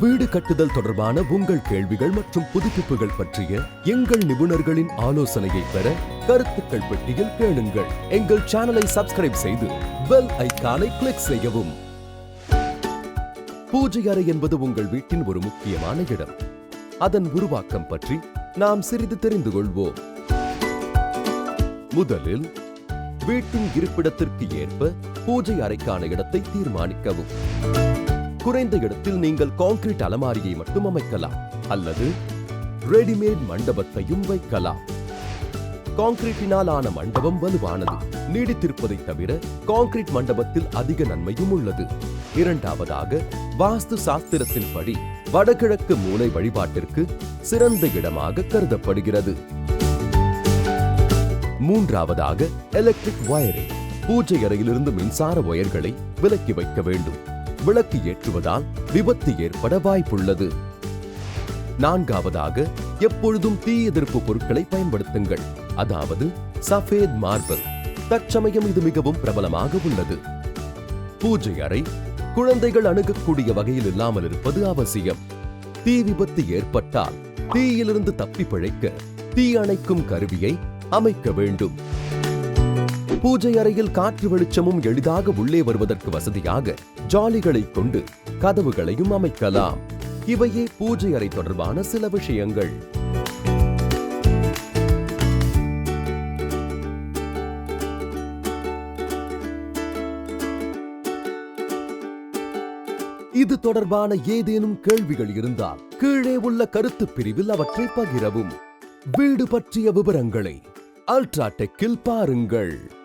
வீடு கட்டுதல் தொடர்பான உங்கள் கேள்விகள் மற்றும் புதுப்பிப்புகள் பற்றிய எங்கள் நிபுணர்களின் ஆலோசனையை பெற கருத்துக்கள் பெட்டியில் கேளுங்கள். எங்கள் சேனலை சப்ஸ்கிரைப் செய்து பெல் ஐக்கானை கிளிக் செய்யவும். பூஜை அறை என்பது உங்கள் வீட்டின் ஒரு முக்கியமான இடம். அதன் உருவாக்கம் பற்றி நாம் சிறிது தெரிந்து கொள்வோம். முதலில் வீட்டின் இருப்பிடத்திற்கு ஏற்ப பூஜை அறைக்கான இடத்தை தீர்மானிக்கவும். குறைந்த இடத்தில் நீங்கள் கான்கிரீட் அலமாரியை மட்டும் அமைக்கலாம். அல்லது ரெடிமேட் மண்டபத்தையும் வைக்கலாம். கான்கிரீட்டினால் ஆன மண்டபம் வலுவானது. நீடித்திருப்பதை தவிர கான்கிரீட் மண்டபத்தில் அதிக நன்மையும் உள்ளது. இரண்டாவதாக வாஸ்து சாஸ்திரத்தின்படி வடகிழக்கு மூளை வழிபாட்டிற்கு சிறந்த இடமாக கருதப்படுகிறது. மூன்றாவதாக எலக்ட்ரிக் வயரிங் பூஜை அறையிலிருந்து மின்சார ஒயர்களை விலக்கி வைக்க வேண்டும். விளக்கு ஏற்றுவதால் விபத்து ஏற்பட வாய்ப்புள்ளது. நான்காவதாக எப்பொழுதும் தீ எதிர்ப்பு பொருட்களை பயன்படுத்துங்கள். அதாவது சஃபேத் மார்பல் தற்சமயம் இது மிகவும் பிரபலமாக உள்ளது. பூஜை அறை குழந்தைகள் அணுகக்கூடிய வகையில் இல்லாமல் இருப்பது அவசியம். தீ விபத்து ஏற்பட்டால் தீயிலிருந்து தப்பி பிழைக்க தீ அணைக்கும் கருவியை அமைக்க வேண்டும். பூஜை அறையில் காற்று வெளிச்சமும் எளிதாக உள்ளே வருவதற்கு வசதியாக ஜாலிகளை கொண்டு கதவுகளையும் அமைக்கலாம். இவையே பூஜை அறை தொடர்பான சில விஷயங்கள். இது தொடர்பான ஏதேனும் கேள்விகள் இருந்தால் கீழே உள்ள கருத்து பிரிவில் அவற்றை பகிரவும். வீடு பற்றிய விவரங்களை அல்ட்ராடெக்கில் பாருங்கள்.